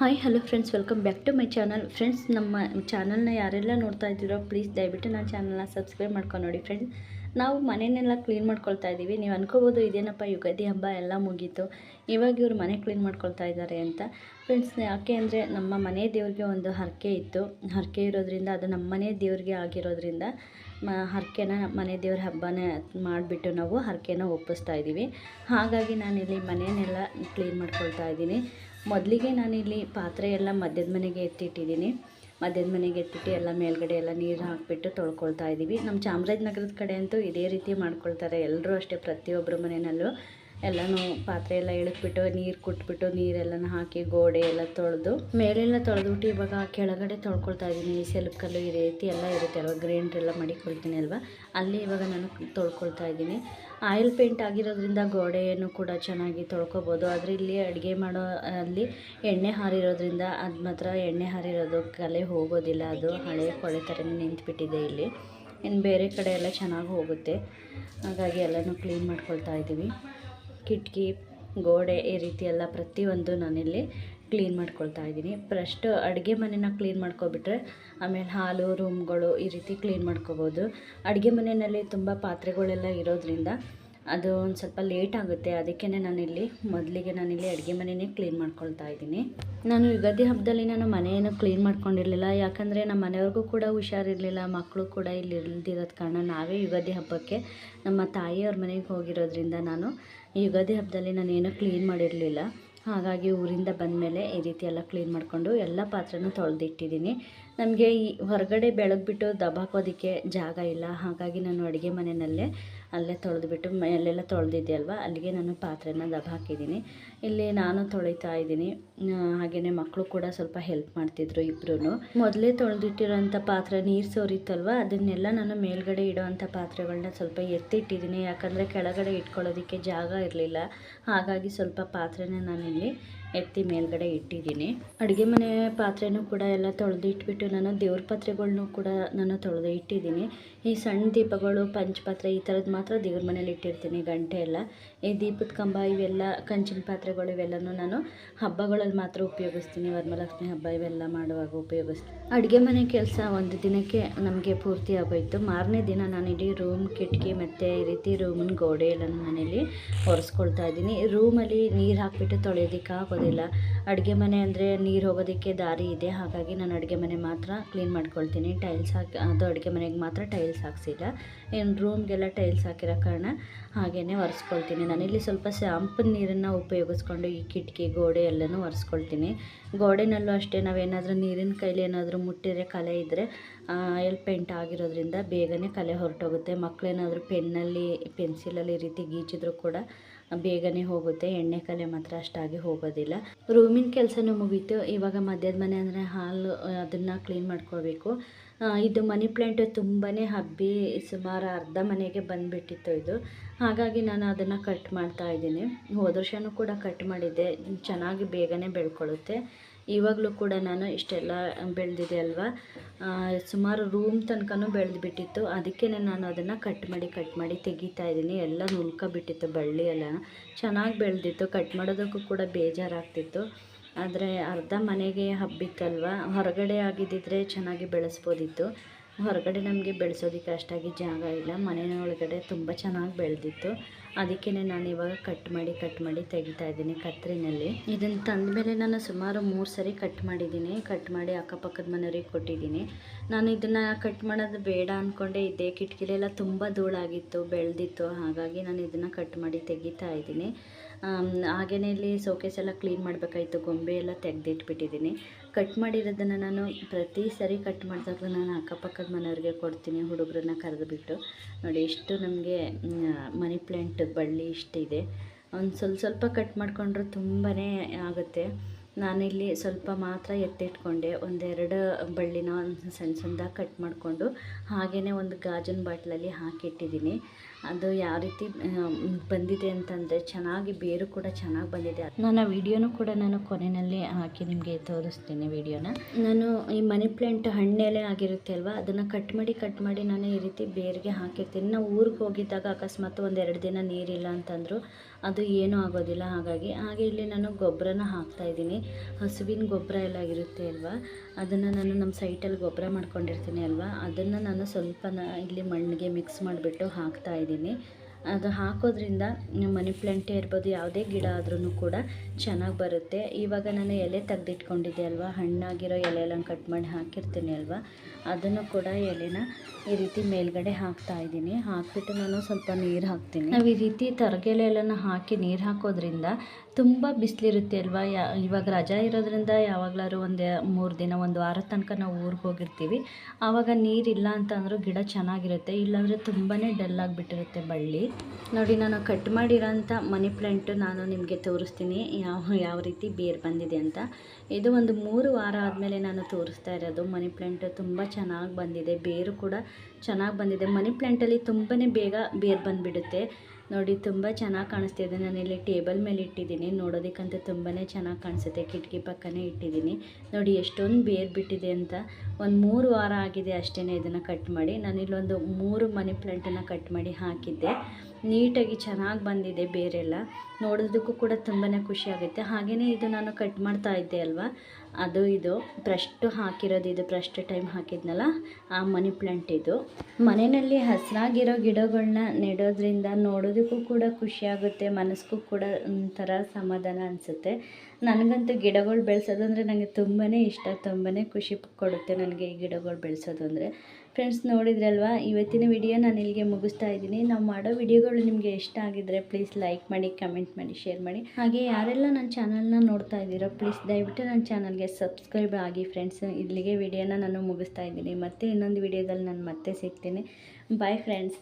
Hi, hello friends welcome back to my channel friends ನಮ್ಮ ಚಾನಲ್ನ ಯಾರೆಲ್ಲ ನೋಡ್ತಾ ಇದ್ದೀರೋ ಪ್ಲೀಸ್ ದಯವಿಟ್ಟು ನನ್ನ ಚಾನಲ್ನ ಸಬ್ಸ್ಕ್ರೈಬ್ ಮಾಡ್ಕೊಂಡು ನೋಡಿ ಫ್ರೆಂಡ್ಸ್ ನಾವು ಮನೆಯನ್ನೆಲ್ಲ ಕ್ಲೀನ್ ಮಾಡ್ಕೊಳ್ತಾ ಇದ್ದೀವಿ. ನೀವು ಅನ್ಕೋಬೋದು ಇದೇನಪ್ಪ ಯುಗಾದಿ ಹಬ್ಬ, ಎಲ್ಲ ಮುಗೀತು. ಇವಾಗ ಇವರು ಮನೆ ಕ್ಲೀನ್ ಮಾಡ್ಕೊಳ್ತಾ ಇದ್ದಾರೆ ಅಂತ. ಫ್ರೆಂಡ್ಸ್ ಯಾಕೆ ಅಂದರೆ ನಮ್ಮ ಮನೆ ದೇವ್ರಿಗೆ ಒಂದು ಹರಕೆ ಇತ್ತು. ಹರಕೆ ಇರೋದ್ರಿಂದ, ಅದು ನಮ್ಮ ಮನೆ ದೇವ್ರಿಗೆ ಆಗಿರೋದ್ರಿಂದ ಮ, ಹರಕೆನ ಮನೆ ದೇವ್ರ ಹಬ್ಬನ ಮಾಡಿಬಿಟ್ಟು ನಾವು ಹರಕೆನ ಒಪ್ಪಿಸ್ತಾ ಇದ್ದೀವಿ. ಹಾಗಾಗಿ ನಾನಿಲ್ಲಿ ಮನೆಯನ್ನೆಲ್ಲ ಕ್ಲೀನ್ ಮಾಡ್ಕೊಳ್ತಾ ಇದ್ದೀನಿ. ಮೊದಲಿಗೆ ನಾನಿಲ್ಲಿ ಪಾತ್ರೆ ಎಲ್ಲ ಮಧ್ಯದ ಮನೆಗೆ ಎತ್ತಿಟ್ಟಿದ್ದೀನಿ. ಮಧ್ಯದ ಮನೆಗೆ ಎತ್ತಿಟ್ಟು ಎಲ್ಲ ಮೇಲ್ಗಡೆ ಎಲ್ಲ ನೀರು ಹಾಕಿಬಿಟ್ಟು ತೊಳ್ಕೊಳ್ತಾ ಇದ್ದೀವಿ. ನಮ್ಮ ಚಾಮರಾಜನಗರದ ಕಡೆ ಅಂತೂ ಇದೇ ರೀತಿ ಮಾಡ್ಕೊಳ್ತಾರೆ. ಎಲ್ಲರೂ ಅಷ್ಟೇ ಪ್ರತಿಯೊಬ್ಬರ ಮನೆಯಲ್ಲೂ ಎಲ್ಲನೂ ಪಾತ್ರೆ ಎಲ್ಲ ಇಳಿದ್ಬಿಟ್ಟು, ನೀರು ಕುಟ್ಬಿಟ್ಟು, ನೀರೆಲ್ಲನ ಹಾಕಿ ಗೋಡೆ ಎಲ್ಲ ತೊಳೆದು, ಮೇಲೆಲ್ಲ ತೊಳೆದ್ಬಿಟ್ಟು ಇವಾಗ ಕೆಳಗಡೆ ತೊಳ್ಕೊಳ್ತಾ ಇದ್ದೀನಿ. ಸೆಲ್ಫ್ ಕಲ್ಲು ಈ ರೀತಿ ಎಲ್ಲ ಇರುತ್ತೆ ಅಲ್ವಾ? ಗ್ರೈಂಡ್ರ್ ಎಲ್ಲ ಮಾಡಿಕೊಳ್ತೀನಿ ಅಲ್ವಾ? ಅಲ್ಲಿ ಇವಾಗ ನಾನು ತೊಳ್ಕೊಳ್ತಾ ಇದ್ದೀನಿ. ಆಯಿಲ್ ಪೇಂಟ್ ಆಗಿರೋದ್ರಿಂದ ಗೋಡೆಯನ್ನು ಕೂಡ ಚೆನ್ನಾಗಿ ತೊಳ್ಕೊಬೋದು. ಆದರೆ ಇಲ್ಲಿ ಅಡುಗೆ ಮಾಡೋ, ಅಲ್ಲಿ ಎಣ್ಣೆ ಹಾರಿರೋದ್ರಿಂದ ಅದು ಮಾತ್ರ ಎಣ್ಣೆ ಹಾರಿರೋದು ಕಲೆ ಹೋಗೋದಿಲ್ಲ. ಅದು ಹಳೆ ಕೊಳೆ ಥರನೇ ನಿಂತುಬಿಟ್ಟಿದೆ ಇಲ್ಲಿ. ಇನ್ನು ಬೇರೆ ಕಡೆ ಎಲ್ಲ ಚೆನ್ನಾಗಿ ಹೋಗುತ್ತೆ. ಹಾಗಾಗಿ ಎಲ್ಲನೂ ಕ್ಲೀನ್ ಮಾಡ್ಕೊಳ್ತಾ ಇದ್ದೀವಿ. ಕಿಟಕಿ, ಗೋಡೆ ಈ ರೀತಿ ಎಲ್ಲ ಪ್ರತಿಯೊಂದು ನಾನಿಲ್ಲಿ ಕ್ಲೀನ್ ಮಾಡ್ಕೊಳ್ತಾ ಇದ್ದೀನಿ. ಫಸ್ಟ್ ಅಡುಗೆ ಮನೆನ ಕ್ಲೀನ್ ಮಾಡ್ಕೊಬಿಟ್ರೆ ಆಮೇಲೆ ಹಾಲು, ರೂಮ್ಗಳು ಈ ರೀತಿ ಕ್ಲೀನ್ ಮಾಡ್ಕೋಬೋದು. ಅಡುಗೆ ಮನೆಯಲ್ಲಿ ತುಂಬ ಪಾತ್ರೆಗಳೆಲ್ಲ ಇರೋದ್ರಿಂದ ಅದು ಒಂದು ಸ್ವಲ್ಪ ಲೇಟ್ ಆಗುತ್ತೆ. ಅದಕ್ಕೇ ನಾನಿಲ್ಲಿ ಮೊದಲಿಗೆ ನಾನಿಲ್ಲಿ ಅಡುಗೆ ಮನೆಯೇ ಕ್ಲೀನ್ ಮಾಡ್ಕೊಳ್ತಾ ಇದ್ದೀನಿ. ನಾನು ಯುಗಾದಿ ಹಬ್ಬದಲ್ಲಿ ನಾನು ಮನೆಯನ್ನು ಕ್ಲೀನ್ ಮಾಡ್ಕೊಂಡಿರಲಿಲ್ಲ. ಯಾಕಂದರೆ ನಮ್ಮ ಮನೆಯವ್ರಿಗೂ ಕೂಡ ಹುಷಾರಿರಲಿಲ್ಲ, ಮಕ್ಕಳು ಕೂಡ ಇಲ್ಲಿ ಇಲ್ದಿರೋದು ಕಾರಣ ನಾವೇ ಯುಗಾದಿ ಹಬ್ಬಕ್ಕೆ ನಮ್ಮ ತಾಯಿಯವ್ರ ಮನೆಗೆ ಹೋಗಿರೋದ್ರಿಂದ ನಾನು ಈ ಯುಗಾದಿ ಹಬ್ಬದಲ್ಲಿ ನಾನೇನು ಕ್ಲೀನ್ ಮಾಡಿರಲಿಲ್ಲ. ಹಾಗಾಗಿ ಊರಿಂದ ಬಂದಮೇಲೆ ಈ ರೀತಿ ಎಲ್ಲ ಕ್ಲೀನ್ ಮಾಡಿಕೊಂಡು ಎಲ್ಲ ಪಾತ್ರೆನೂ ತೊಳೆದಿಟ್ಟಿದ್ದೀನಿ. ನಮಗೆ ಈ ಹೊರಗಡೆ ಬೆಳಗ್ಬಿಟ್ಟು ದಬಾಕೋದಕ್ಕೆ ಜಾಗ ಇಲ್ಲ. ಹಾಗಾಗಿ ನಾನು ಅಡುಗೆ ಮನೆಯಲ್ಲೇ ಅಲ್ಲೇ ತೊಳೆದ್ಬಿಟ್ಟು ಮೇಲೆಲ್ಲ ತೊಳೆದಿದ್ದೆ ಅಲ್ವಾ ಅಲ್ಲಿಗೆ ನಾನು ಪಾತ್ರೆನ ದಬ್ಬ ಹಾಕಿದ್ದೀನಿ. ಇಲ್ಲಿ ನಾನು ತೊಳಿತಾ ಇದ್ದೀನಿ. ಹಾಗೆಯೇ ಮಕ್ಕಳು ಕೂಡ ಸ್ವಲ್ಪ ಹೆಲ್ಪ್ ಮಾಡ್ತಿದ್ರು ಇಬ್ಬರೂ ಮೊದಲೇ ತೊಳೆದಿಟ್ಟಿರೋಂಥ ಪಾತ್ರೆ ನೀರು ಸೋರಿತ್ತಲ್ವ? ಅದನ್ನೆಲ್ಲ ನಾನು ಮೇಲ್ಗಡೆ ಇಡೋವಂಥ ಪಾತ್ರೆಗಳನ್ನ ಸ್ವಲ್ಪ ಎತ್ತಿಟ್ಟಿದ್ದೀನಿ. ಯಾಕಂದರೆ ಕೆಳಗಡೆ ಇಟ್ಕೊಳ್ಳೋದಕ್ಕೆ ಜಾಗ ಇರಲಿಲ್ಲ. ಹಾಗಾಗಿ ಸ್ವಲ್ಪ ಪಾತ್ರೆನ ನಾನಿಲ್ಲಿ ಎತ್ತಿ ಮೇಲ್ಗಡೆ ಇಟ್ಟಿದ್ದೀನಿ. ಅಡುಗೆ ಮನೆ ಪಾತ್ರೆನೂ ಕೂಡ ಎಲ್ಲ ತೊಳೆದು ಇಟ್ಬಿಟ್ಟು ನಾನು ದೇವ್ರ ಪಾತ್ರೆಗಳನ್ನೂ ಕೂಡ ನಾನು ತೊಳೆದು ಇಟ್ಟಿದ್ದೀನಿ. ಈ ಸಣ್ಣ ದೀಪಗಳು ಪಂಚಪಾತ್ರೆ ಈ ಥರದ್ದು ಮಾತ್ರ ದೇವ್ರ ಮನೇಲಿ ಇಟ್ಟಿರ್ತೀನಿ ಗಂಟೆ ಎಲ್ಲ. ಈ ದೀಪದ ಕಂಬ ಇವೆಲ್ಲ, ಕಂಚಿನ ಪಾತ್ರೆಗಳು ಇವೆಲ್ಲನೂ ನಾನು ಹಬ್ಬಗಳಲ್ಲಿ ಮಾತ್ರ ಉಪಯೋಗಿಸ್ತೀನಿ. ವರ್ಮಲಕ್ಷ್ಮಿ ಹಬ್ಬ ಇವೆಲ್ಲ ಮಾಡುವಾಗ ಉಪಯೋಗಿಸ್ತೀನಿ. ಅಡುಗೆ ಮನೆ ಕೆಲಸ ಒಂದು ದಿನಕ್ಕೆ ನಮಗೆ ಪೂರ್ತಿ ಆಗೋಯಿತು. ಮಾರನೇ ದಿನ ನಾನು ಇಡೀ ರೂಮ್ ಕಿಟಕಿ ಮತ್ತು ಈ ರೀತಿ ರೂಮಿನ ಗೋಡೆ ಎಲ್ಲ ಮನೇಲಿ ಒರೆಸ್ಕೊಳ್ತಾ ಇದ್ದೀನಿ. ರೂಮಲ್ಲಿ ನೀರು ಹಾಕಿಬಿಟ್ಟು ತೊಳೆಯೋದಕ್ಕೆ ಆಗೋದಿಲ್ಲ ಅಡುಗೆ ಮನೆ ಅಂದರೆ ನೀರು ಹೋಗೋದಕ್ಕೆ ದಾರಿ ಇದೆ. ಹಾಗಾಗಿ ನಾನು ಅಡುಗೆ ಮನೆ ಮಾತ್ರ ಕ್ಲೀನ್ ಮಾಡ್ಕೊಳ್ತೀನಿ. ಟೈಲ್ಸ್ ಹಾಕಿ, ಅದು ಅಡುಗೆ ಮನೆಗೆ ಮಾತ್ರ ಟೈಲ್ಸ್ ಹಾಕ್ಸಿಲ್ಲ. ಏನು ರೂಮ್ಗೆಲ್ಲ ಟೈಲ್ಸ್ ಹಾಕಿರೋ ಕಾರಣ ಹಾಗೆಯೇ ಒರೆಸ್ಕೊಳ್ತೀನಿ. ನಾನಿಲ್ಲಿ ಸ್ವಲ್ಪ ಶಾಂಪು ನೀರನ್ನು ಉಪಯೋಗಿಸ್ಕೊಂಡು ಈ ಕಿಟಕಿ, ಗೋಡೆ ಎಲ್ಲನೂ ಒರೆಸ್ಕೊಳ್ತೀನಿ. ಗೋಡೆನಲ್ಲೂ ಅಷ್ಟೇ, ನಾವೇನಾದರೂ ನೀರಿನ ಕೈಲಿ ಏನಾದರೂ ಮುಟ್ಟಿದರೆ ಕಲೆ ಇದ್ದರೆ ಎಲ್ ಪೇಂಟ್ ಆಗಿರೋದ್ರಿಂದ ಬೇಗನೆ ಕಲೆ ಹೊರಟೋಗುತ್ತೆ. ಮಕ್ಕಳೇನಾದರೂ ಪೆನ್ನಲ್ಲಿ ಪೆನ್ಸಿಲಲ್ಲಿ ಈ ರೀತಿ ಗೀಚಿದ್ರು ಕೂಡ ಬೇಗನೆ ಹೋಗುತ್ತೆ, ಎಣ್ಣೆ ಕಲೆ ಮಾತ್ರ ಅಷ್ಟಾಗಿ ಹೋಗೋದಿಲ್ಲ. ರೂಮಿನ ಕೆಲಸನೂ ಮುಗೀತು. ಇವಾಗ ಮಧ್ಯದ ಮನೆ ಅಂದರೆ ಹಾಲು ಅದನ್ನು ಕ್ಲೀನ್ ಮಾಡ್ಕೋಬೇಕು. ಇದು ಮನಿ ಪ್ಲ್ಯಾಂಟ್ ತುಂಬಾ ಹಬ್ಬಿ ಸುಮಾರು ಅರ್ಧ ಮನೆಗೆ ಬಂದುಬಿಟ್ಟಿತ್ತು ಇದು. ಹಾಗಾಗಿ ನಾನು ಅದನ್ನು ಕಟ್ ಮಾಡ್ತಾ ಇದ್ದೀನಿ. ಹೋದ ವರ್ಷವೂ ಕೂಡ ಕಟ್ ಮಾಡಿದ್ದೆ. ಚೆನ್ನಾಗಿ ಬೇಗನೆ ಬೆಳ್ಕೊಳ್ಳುತ್ತೆ. ಇವಾಗಲೂ ಕೂಡ ನಾನು ಇಷ್ಟೆಲ್ಲ ಬೆಳೆದಿದೆ ಅಲ್ವಾ? ಸುಮಾರು ರೂಮ್ ತನಕನೂ ಬೆಳೆದ್ಬಿಟ್ಟಿತ್ತು. ಅದಕ್ಕೆ ನಾನು ಅದನ್ನು ಕಟ್ ಮಾಡಿ ಕಟ್ ಮಾಡಿ ತೆಗಿತಾ ಇದ್ದೀನಿ. ಎಲ್ಲ ನುಲ್ಕೊಬಿಟ್ಟಿತ್ತು ಬಳ್ಳಿ ಎಲ್ಲ. ಚೆನ್ನಾಗಿ ಬೆಳೆದಿತ್ತು. ಕಟ್ ಮಾಡೋದಕ್ಕೂ ಕೂಡ ಬೇಜಾರಾಗ್ತಿತ್ತು. ಆದರೆ ಅರ್ಧ ಮನೆಗೆ ಹಬ್ಬಿತ್ತಲ್ವ? ಹೊರಗಡೆ ಆಗಿದ್ದಿದ್ರೆ ಚೆನ್ನಾಗಿ ಬೆಳೆಸ್ಬೋದಿತ್ತು. ಹೊರಗಡೆ ನಮಗೆ ಬೆಳೆಸೋದಕ್ಕೆ ಅಷ್ಟಾಗಿ ಜಾಗ ಇಲ್ಲ. ಮನೆಯ ಒಳಗಡೆ ತುಂಬ ಚೆನ್ನಾಗಿ ಬೆಳೆದಿತ್ತು. ಅದಕ್ಕೇ ನಾನು ಇವಾಗ ಕಟ್ ಮಾಡಿ ಕಟ್ ಮಾಡಿ ತೆಗಿತಾ ಇದ್ದೀನಿ ಕತ್ರಿನಲ್ಲಿ. ಇದನ್ನು ತಂದಮೇಲೆ ನಾನು ಸುಮಾರು ಮೂರು ಸರಿ ಕಟ್ ಮಾಡಿದ್ದೀನಿ. ಕಟ್ ಮಾಡಿ ಅಕ್ಕಪಕ್ಕದ ಮನೆಯವ್ರಿಗೆ ಕೊಟ್ಟಿದ್ದೀನಿ. ನಾನು ಇದನ್ನು ಕಟ್ ಮಾಡೋದು ಬೇಡ ಅಂದ್ಕೊಂಡೆ ಇದ್ದೆ ಕಿಟಕಿಲೆಲ್ಲ ತುಂಬ ಧೂಳಾಗಿತ್ತು, ಬೆಳೆದಿತ್ತು. ಹಾಗಾಗಿ ನಾನು ಇದನ್ನು ಕಟ್ ಮಾಡಿ ತೆಗಿತಾ ಇದ್ದೀನಿ. ಹಾಗೆಯೇ ಇಲ್ಲಿ ಸೋಕೇಸ್ ಎಲ್ಲ ಕ್ಲೀನ್ ಮಾಡಬೇಕಾಯಿತು. ಗೊಂಬೆ ಎಲ್ಲ ತೆಗೆದಿಟ್ಬಿಟ್ಟಿದ್ದೀನಿ ಕಟ್ ಮಾಡಿರೋದನ್ನು ನಾನು ಪ್ರತಿ ಸರಿ ಕಟ್ ಮಾಡಿದಾಗಲೂ ನಾನು ಅಕ್ಕಪಕ್ಕದ ಮನೆಯವ್ರಿಗೆ ಕೊಡ್ತೀನಿ, ಹುಡುಗರನ್ನ ಕರೆದುಬಿಟ್ಟು. ನೋಡಿ ಎಷ್ಟು ನಮಗೆ ಮನಿ ಪ್ಲ್ಯಾಂಟ್ ಬಳ್ಳಿ ಇಷ್ಟಿದೆ ಒಂದು ಸ್ವಲ್ಪ ಸ್ವಲ್ಪ ಕಟ್ ಮಾಡಿಕೊಂಡ್ರೆ ತುಂಬಾ ಆಗುತ್ತೆ. ನಾನಿಲ್ಲಿ ಸ್ವಲ್ಪ ಮಾತ್ರ ಎತ್ತಿಟ್ಕೊಂಡೆ. ಒಂದೆರಡು ಬಳ್ಳಿನ ಒಂದು ಸಣ್ಣ ಸಣ್ಣದಾಗಿ ಕಟ್ ಮಾಡಿಕೊಂಡು ಹಾಗೆಯೇ ಒಂದು ಗಾಜಿನ ಬಾಟ್ಲಲ್ಲಿ ಹಾಕಿಟ್ಟಿದ್ದೀನಿ ಅದು ಯಾವ ರೀತಿ ಬಂದಿದೆ ಅಂತಂದರೆ ಚೆನ್ನಾಗಿ ಬೇರು ಕೂಡ ಚೆನ್ನಾಗಿ ಬಂದಿದೆ. ನಾನು ವಿಡಿಯೋನೂ ಕೂಡ ನಾನು ಕೊನೆಯಲ್ಲಿ ಹಾಕಿ ನಿಮಗೆ ತೋರಿಸ್ತೀನಿ ವಿಡಿಯೋನ. ನಾನು ಈ ಮನಿ ಪ್ಲ್ಯಾಂಟ್ ಹಣ್ಣೆಲೆ ಆಗಿರುತ್ತೆ ಅಲ್ವಾ, ಅದನ್ನು ಕಟ್ ಮಾಡಿ ಕಟ್ ಮಾಡಿ ನಾನು ಈ ರೀತಿ ಬೇರಿಗೆ ಹಾಕಿರ್ತೀನಿ. ನಾವು ಊರಿಗೆ ಹೋಗಿದ್ದಾಗ ಅಕಸ್ಮಾತ್ ಒಂದೆರಡು ದಿನ ನೀರಿಲ್ಲ ಅಂತಂದರು, ಅದು ಏನೂ ಆಗೋದಿಲ್ಲ. ಹಾಗಾಗಿ ಹಾಗೆ ಇಲ್ಲಿ ನಾನು ಗೊಬ್ಬರನ ಹಾಕ್ತಾಯಿದ್ದೀನಿ ಹಸುವಿನ ಗೊಬ್ಬರ ಎಲ್ಲ ಇರುತ್ತೆ ಅಲ್ವಾ, ಅದನ್ನು ನಾನು ನಮ್ಮ ಸೈಟಲ್ಲಿ ಗೊಬ್ಬರ ಮಾಡ್ಕೊಂಡಿರ್ತೀನಿ ಅಲ್ವಾ, ಅದನ್ನು ನಾನು ಸ್ವಲ್ಪ ಇಲ್ಲಿ ಮಣ್ಣಿಗೆ ಮಿಕ್ಸ್ ಮಾಡಿಬಿಟ್ಟು ಹಾಕ್ತಾಯಿದ್ದೀನಿ দিনে ಅದು ಹಾಕೋದ್ರಿಂದ ಮನಿ ಪ್ಲಾಂಟೇ ಇರ್ಬೋದು, ಯಾವುದೇ ಗಿಡ ಆದ್ರೂ ಕೂಡ ಚೆನ್ನಾಗಿ ಬರುತ್ತೆ. ಇವಾಗ ನಾನು ಎಲೆ ತೆಗೆದಿಟ್ಕೊಂಡಿದ್ದೆ ಅಲ್ವಾ? ಹಣ್ಣಾಗಿರೋ ಎಲೆ ಎಲ್ಲ ಕಟ್ ಮಾಡಿ ಹಾಕಿರ್ತೀನಿ ಅಲ್ವಾ? ಅದನ್ನು ಕೂಡ ಎಲೆನ ಈ ರೀತಿ ಮೇಲ್ಗಡೆ ಹಾಕ್ತಾ ಇದ್ದೀನಿ. ಹಾಕಿಬಿಟ್ಟು ನಾನು ಸ್ವಲ್ಪ ನೀರು ಹಾಕ್ತೀನಿ. ನಾವು ಈ ರೀತಿ ತರಗೆಲೆ ಎಲ್ಲನ ಹಾಕಿ ನೀರು ಹಾಕೋದ್ರಿಂದ ತುಂಬ ಬಿಸಿಲಿರುತ್ತೆ ಅಲ್ವಾ? ಯಾ, ಇವಾಗ ರಜಾ ಇರೋದ್ರಿಂದ ಯಾವಾಗಲಾದ್ರು ಒಂದು ಮೂರು ದಿನ, ಒಂದು ವಾರದ ತನಕ ನಾವು ಊರಿಗೆ ಹೋಗಿರ್ತೀವಿ. ಆವಾಗ ನೀರಿಲ್ಲ ಅಂತಂದ್ರೂ ಗಿಡ ಚೆನ್ನಾಗಿರುತ್ತೆ. ಇಲ್ಲಾಂದರೆ ತುಂಬಾ ಡಲ್ ಆಗಿಬಿಟ್ಟಿರುತ್ತೆ ಬಳ್ಳಿ. ನೋಡಿ, ನಾನು ಕಟ್ ಮಾಡಿರೋಂಥ ಮನಿ ಪ್ಲ್ಯಾಂಟು ನಾನು ನಿಮಗೆ ತೋರಿಸ್ತೀನಿ. ಯಾವ ಯಾವ ರೀತಿ ಬೇರು ಬಂದಿದೆ ಅಂತ. ಇದು ಒಂದು ಮೂರು ವಾರ ಆದಮೇಲೆ ನಾನು ತೋರಿಸ್ತಾ ಇರೋದು. ಮನಿ ಪ್ಲ್ಯಾಂಟು ತುಂಬ ಚೆನ್ನಾಗಿ ಬಂದಿದೆ. ಬೇರು ಕೂಡ ಚೆನ್ನಾಗಿ ಬಂದಿದೆ. ಮನಿ ಪ್ಲ್ಯಾಂಟಲ್ಲಿ ತುಂಬಾ ಬೇಗ ಬೇರು ಬಂದುಬಿಡುತ್ತೆ. ನೋಡಿ, ತುಂಬ ಚೆನ್ನಾಗಿ ಕಾಣಿಸ್ತಿದೆ. ನಾನಿಲ್ಲಿ ಟೇಬಲ್ ಮೇಲೆ ಇಟ್ಟಿದ್ದೀನಿ. ನೋಡೋದಕ್ಕಂತೂ ತುಂಬಾ ಚೆನ್ನಾಗಿ ಕಾಣಿಸುತ್ತೆ. ಕಿಟಕಿ ಪಕ್ಕನೇ ಇಟ್ಟಿದ್ದೀನಿ. ನೋಡಿ, ಎಷ್ಟೊಂದು ಬೇರು ಬಿಟ್ಟಿದೆ ಅಂತ. ಒಂದು ಮೂರು ವಾರ ಆಗಿದೆ ಅಷ್ಟೇ ಇದನ್ನು ಕಟ್ ಮಾಡಿ. ನಾನಿಲ್ಲೊಂದು ಮೂರು ಮನಿ ಪ್ಲಾಂಟನ್ನು ಕಟ್ ಮಾಡಿ ಹಾಕಿದ್ದೆ. ನೀಟಾಗಿ ಚೆನ್ನಾಗಿ ಬಂದಿದೆ ಬೇರೆಲ್ಲ. ನೋಡೋದಕ್ಕೂ ಕೂಡ ತುಂಬಾ ಖುಷಿ ಆಗುತ್ತೆ. ಹಾಗೆಯೇ ಇದು ನಾನು ಕಟ್ ಮಾಡ್ತಾ ಇದ್ದೆ ಅಲ್ವಾ? ಅದು ಇದು. ಪ್ರಷ್ಟು ಹಾಕಿರೋದು ಇದು. ಪ್ರಷ್ಟು ಟೈಮ್ ಹಾಕಿದ್ನಲ್ಲ? ಆ ಮನಿ ಪ್ಲಾಂಟ್ ಇದು. ಮನೆಯಲ್ಲಿ ಹಸಿರಾಗಿರೋ ಗಿಡಗಳನ್ನ ನೆಡೋದ್ರಿಂದ ನೋಡೋದಕ್ಕೂ ಕೂಡ ಖುಷಿ ಆಗುತ್ತೆ. ಮನಸ್ಸಿಗೂ ಕೂಡ ಒಂಥರ ಸಮಾಧಾನ ಅನಿಸುತ್ತೆ. ನನಗಂತೂ ಗಿಡಗಳು ಬೆಳೆಸೋದು ಅಂದರೆ ನನಗೆ ತುಂಬಾ ಇಷ್ಟ. ತುಂಬಾ ಖುಷಿ ಕೊಡುತ್ತೆ ನನಗೆ ಈ ಗಿಡಗಳು ಬೆಳೆಸೋದು ಅಂದರೆ ಫ್ರೆಂಡ್ಸ್ ನೋಡಿದ್ರಲ್ವಾ ಇವತ್ತಿನ ವಿಡಿಯೋ ನಾನು ಇಲ್ಲಿಗೆ ಮುಗಿಸ್ತಾ ಇದ್ದೀನಿ. ನಾವು ಮಾಡೋ ವಿಡಿಯೋಗಳು ನಿಮಗೆ ಇಷ್ಟ ಆಗಿದ್ರೆ ಪ್ಲೀಸ್ ಲೈಕ್ ಮಾಡಿ ಕಮೆಂಟ್ ಮಾಡಿ ಶೇರ್ ಮಾಡಿ. ಹಾಗೆ ಯಾರೆಲ್ಲ ನನ್ನ ಚಾನಲ್ನ ನೋಡ್ತಾ ಇದ್ದೀರೋ ಪ್ಲೀಸ್ ದಯವಿಟ್ಟು ನನ್ನ ಚಾನಲ್ಗೆ ಸಬ್ಸ್ಕ್ರೈಬ್ ಆಗಿ ಫ್ರೆಂಡ್ಸ್ ಇಲ್ಲಿಗೆ ವಿಡಿಯೋನ ನಾನು ಮುಗಿಸ್ತಾ ಇದ್ದೀನಿ. ಮತ್ತೆ ಇನ್ನೊಂದು ವಿಡಿಯೋದಲ್ಲಿ ನಾನು ಮತ್ತೆ ಸಿಗ್ತೀನಿ. Bye friends